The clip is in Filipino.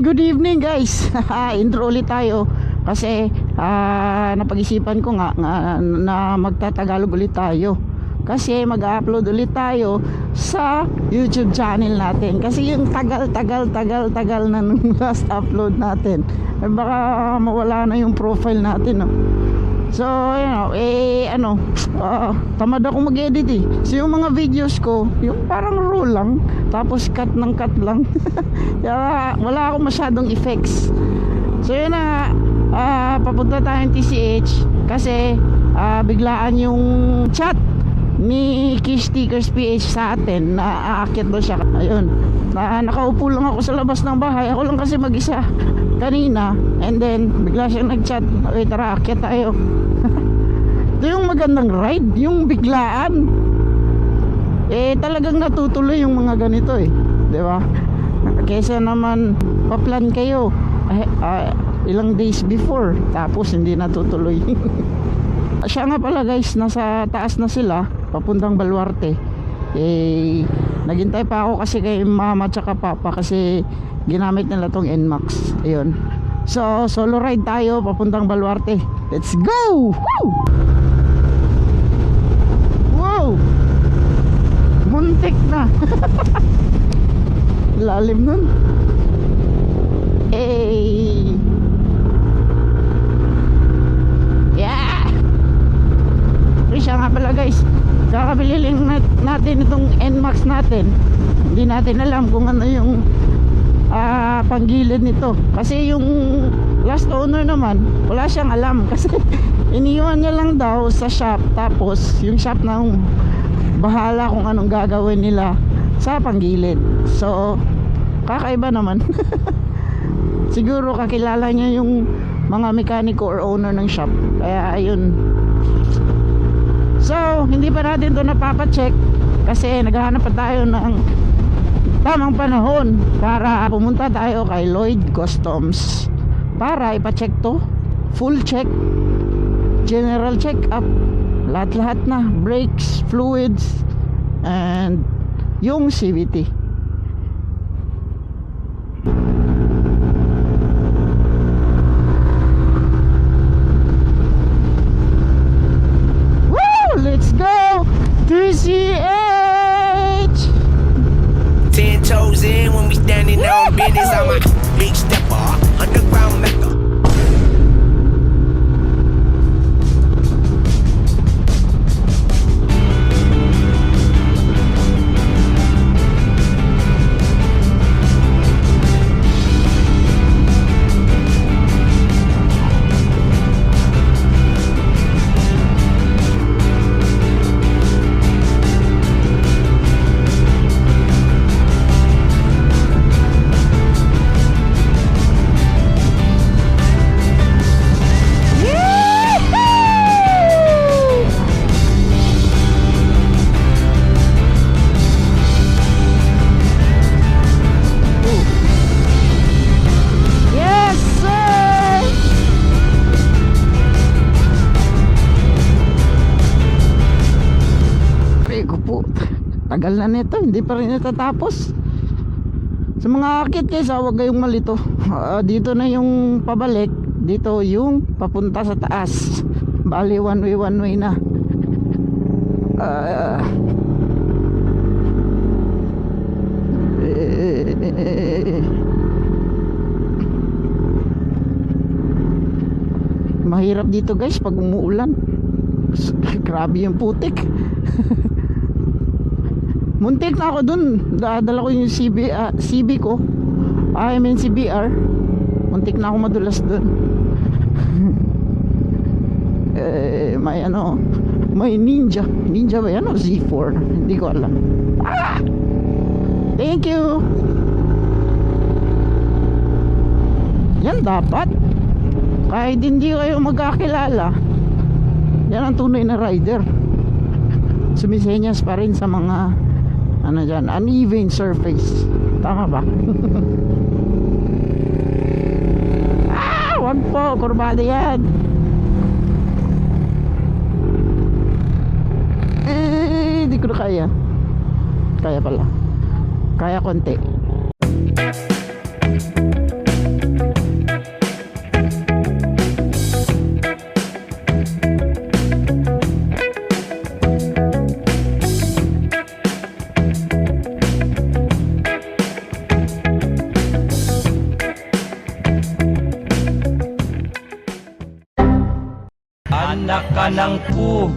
good evening guys. Intro ulit tayo kasi ah, napag-isipan ko nga, nga na magtatagalog ulit tayo. Kasi mag-upload ulit tayo sa YouTube channel natin. Kasi yung tagal, tagal, tagal, tagal na nung last upload natin. Eh, baka mawala na yung profile natin. No? So, you know, eh, ano, ah, tamad ako mag-edit eh. So, yung mga videos ko, yung parang raw lang, tapos cut ng cut lang. Kaya, wala akong masyadong effects. So, yun na, ah, papunta tayong TCH kasi ah, biglaan yung chat ni Kiss Stickers PH sa atin na aakyat daw siya. Ayun, na, nakaupo lang ako sa labas ng bahay. Ako lang kasi mag-isa kanina. And then, bigla siyang nag-chat. Okay, tara, aakyat tayo. Ito yung magandang ride, yung biglaan. Eh, talagang natutuloy yung mga ganito eh. Di ba? Kesa naman, paplan kayo. Eh, ah, ilang days before, tapos hindi natutuloy. Siya nga pala guys, nasa taas na sila, papuntang Baluarte. Eh, naghintay pa ako kasi kay mama tsaka papa kasi ginamit nila tong NMAX. Ayun. So, solo ride tayo papuntang Baluarte. Let's go! Woo! Wow! Muntik na. Lalim nun. Guys. Kakabili lang nat- natin itong NMAX natin. Hindi natin alam kung ano yung ah, panggilid nito. Kasi yung last owner naman, wala siyang alam. Kasi iniwan niya lang daw sa shop. Tapos yung shop na bahala kung anong gagawin nila sa panggilid. So, kakaiba naman. Siguro kakilala niya yung mga mekaniko or owner ng shop. Kaya ayun. So, hindi pa natin to napapacheck kasi naghahanap pa tayo ng tamang panahon para pumunta tayo kay Lloyd Customs para ipacheck to. Full check general check up lahat-lahat na brakes, fluids and yung CVT Tagal na nito, hindi pa rin natatapos. Sa mga akit guys, huwag kayong malito. Ah, dito na yung pabalik. Dito yung papunta sa taas. Bali, one way, one way na. Ah. Eh. Mahirap dito guys pag umuulan. Grabe yung putik. Muntik na ako dun. Dadala ko yung CB, ah, CB ko. Ah, I mean CBR. Muntik na ako madulas dun. eh, may ano, may ninja. Ninja ba yan o Z4? Hindi ko alam. Ah! Thank you! Yan dapat. Kahit hindi kayo magkakilala, yan ang tunay na rider. Sumisenyas pa rin sa mga ano dyan, uneven surface. Tama ba? ah, wag po, kurbada yan. Eh, ko na kaya. Kaya pala. Kaya konti. Anak ka ng pu